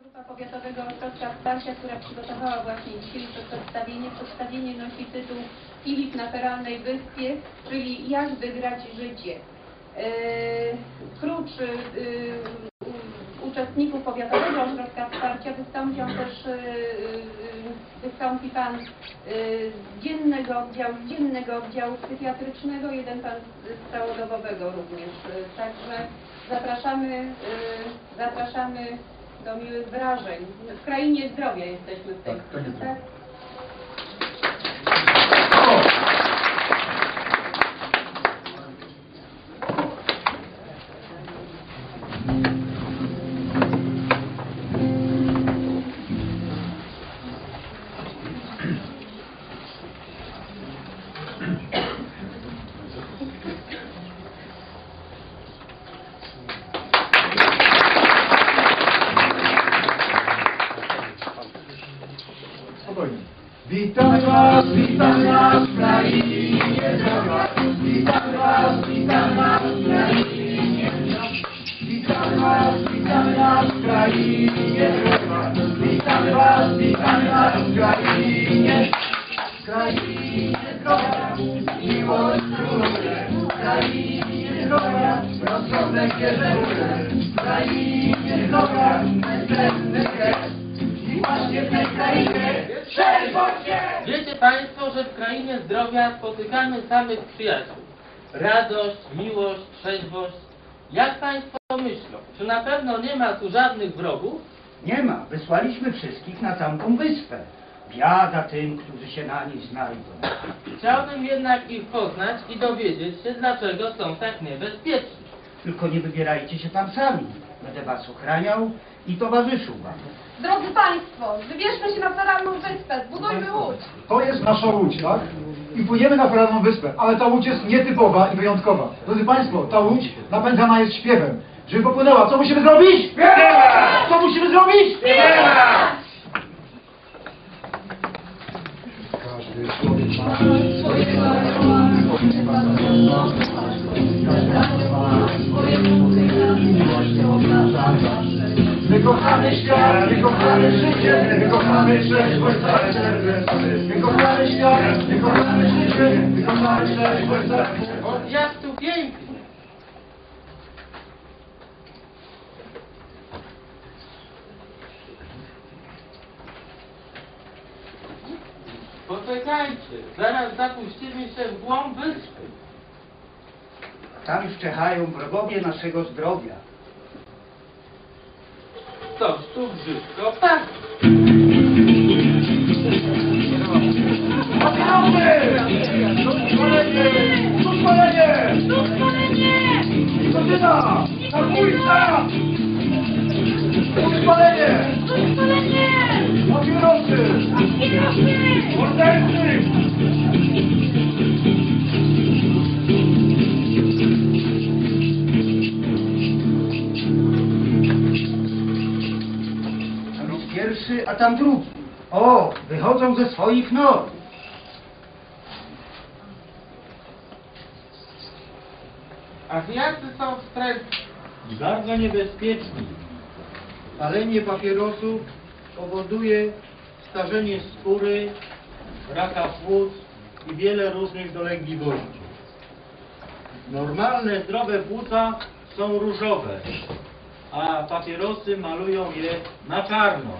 Grupa Powiatowego Ośrodka Wsparcia, która przygotowała właśnie dzisiejsze przedstawienie. Przedstawienie nosi tytuł Filip na Feralnej Wyspie, czyli Jak wygrać życie. Yy, Prócz u- uczestników Powiatowego Ośrodka Wsparcia wystąpią też, yy, yy, wystąpi Pan z dziennego oddziału, z dziennego oddziału psychiatrycznego, jeden Pan z całodobowego również. Także zapraszamy, zapraszamy do miłych wrażeń. W krainie zdrowia jesteśmy w tej Tak, tak chwili, jest. tak? Witam was w krainie. Witam was, witam was w krainie. Witam was, witam was w krainie w krainie zdrowia. Miłość króluje, w krainie zdrowia. Rozsądek górę, w krainie zdrowia. Bezcenny jest i właśnie w tej krainie że w krainie zdrowia spotykamy samych przyjaciół. Radość, miłość, trzeźwość. Jak Państwo myślą, czy na pewno nie ma tu żadnych wrogów? Nie ma. Wysłaliśmy wszystkich na tamtą wyspę. Biada tym, którzy się na niej znajdą. Chciałbym jednak ich poznać i dowiedzieć się, dlaczego są tak niebezpieczni. Tylko nie wybierajcie się tam sami. Będę was ochraniał i towarzyszył wam. Drodzy Państwo, wybierzmy się na feralną wyspę, zbudujmy łódź. To jest nasza łódź, tak? I płyniemy na Feralną Wyspę, ale ta łódź jest nietypowa i wyjątkowa. Drodzy Państwo, ta łódź napędzana jest śpiewem. Żeby popłynęła, co musimy zrobić? Śpiewać! Życie, wykochamy trzeźwość, całe serce. Świat, życie, trzeźwość, całe serce. Jak tu pięknie! Poczekajcie, zaraz zapuścimy się w głąb wyspy. Tam już wrogowie naszego zdrowia. Coś tu brzydko pachnie. Pozwolenie! Nikotyna! Zabójca! Pozwolenie! Papierosy! Mordercy! Tam jest pierwszy, a tam drugi. O, wychodzą ze swoich nor. Ach, jacy są wstrętni. i bardzo niebezpieczni. Palenie papierosów powoduje starzenie skóry, raka płuc i wiele różnych dolegliwości. Normalne, zdrowe płuca są różowe, a papierosy malują je na czarno.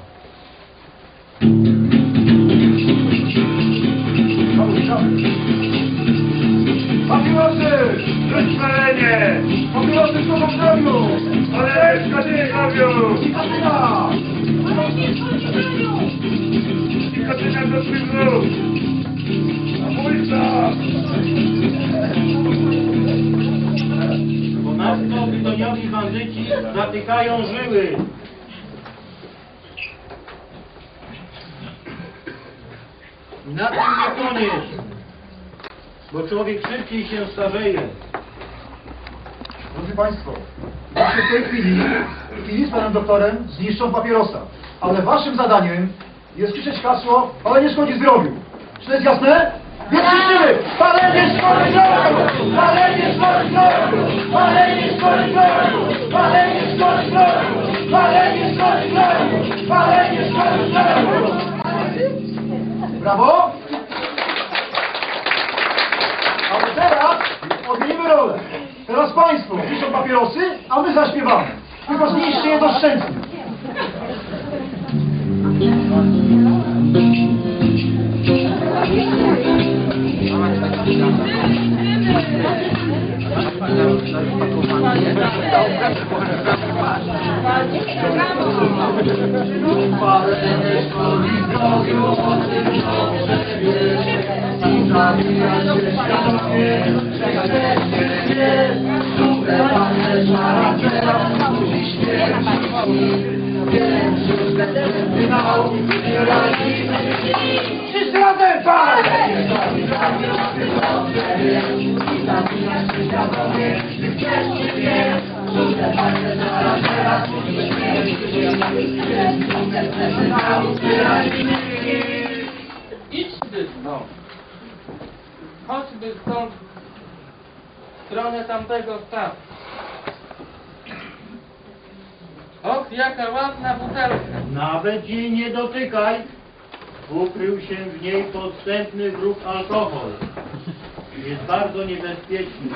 Rozpalenie! Papierosy są w zdrowiu! Ale szkody robią! Nikotyna! Nikotyna do szpitlu! Zabójca! Ponadto tytoniowi bandyci zatykają żyły. I na tym nie koniec, bo człowiek szybciej się starzeje. Drodzy Państwo, w tej chwili, w chwili z Panem Doktorem zniszczą papierosa. Ale Waszym zadaniem jest krzyczeć hasło, ale nie szkodzi zdrowiu. Czy to jest jasne? Więc krzyczymy! Palenie szkodzi zdrowiu! Palenie szkodzi zdrowiu! Palenie szkodzi zdrowiu! Palenie szkodzi zdrowiu! Palenie szkodzi zdrowiu! Palenie szkodzi zdrowiu! Brawo! Teraz Państwo piszą papierosy, a my zaśpiewamy. Tylko zniszczcie je doszczętnie. Wszyscy razem! Tak! Idźmy stąd. Chodźmy stąd w stronę tamtego stawu. Och, jaka ładna butelka. Nawet jej nie dotykaj. Ukrył się w niej podstępny wróg alkohol. Jest bardzo niebezpieczny.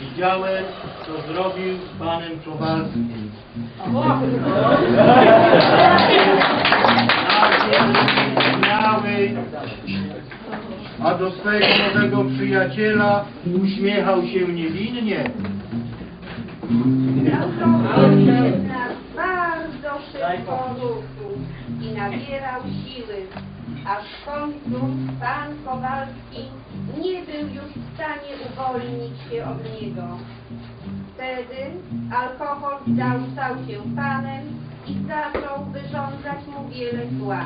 Widziałem, co zrobił z panem Kowalskim. Miały, a do swojego nowego przyjaciela uśmiechał się niewinnie. Bardzo szybko rósł i nabierał siły, aż w końcu pan Kowalski nie był już w stanie uwolnić się od niego. Wtedy alkohol dał, stał się panem i zaczął wyrządzać mu wiele zła.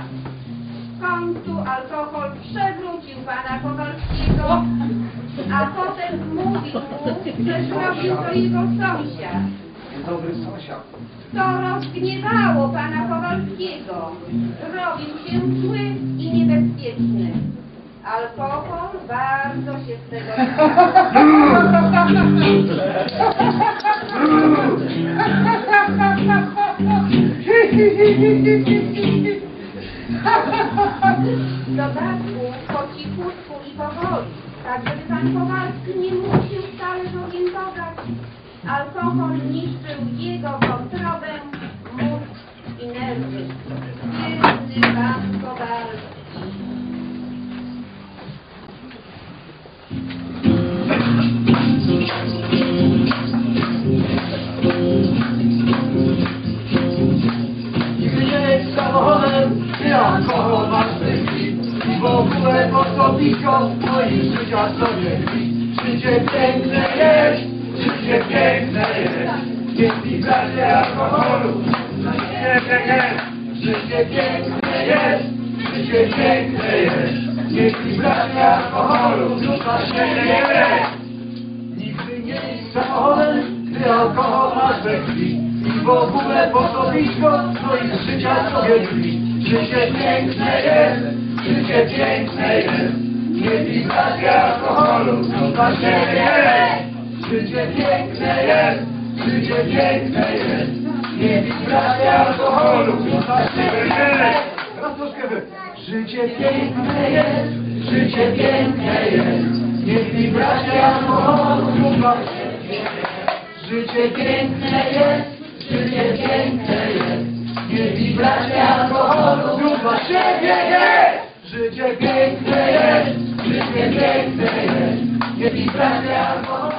W końcu alkohol przewrócił pana Kowalskiego, a potem mówił mu, że zrobił to jego sąsiad. Dobry sąsiad. To rozgniewało pana Kowalskiego. Robił się zły i niebezpieczny. Alkohol bardzo się z tego W dodatku po cichutku i powoli, tak żeby pan Kowalski nie się wcale zorientować. Alkohol niszczył jego wątrobę, pisko, twoich życia sobie Życie piękne jest, życie piękne jest. Nie pij bracie alkoholu, życie jest. Życie piękne jest, życie piękne jest. Nie pij bracie alkoholu, dupa się nie jest. Nigdy nie jedź samochodem, gdy alkohol masz we krwi I w ogóle po co blisko, twoich życia sobie drzwi Życie piękne jest, życie piękne jest Nie bracie alkoholu, dupa się jest Życie piękne jest, życie piękne jest Nie bracie alkoholu, dupa się jest troszkę wy. Życie piękne jest, życie piękne jest. Nie bracie alkoholu, dupa. Życie piękne jest, życie piękne jest. Nie bracie alkoholu, dupa siebie jest. Życie piękne jest, życie piękne jest. Nie alkoholu.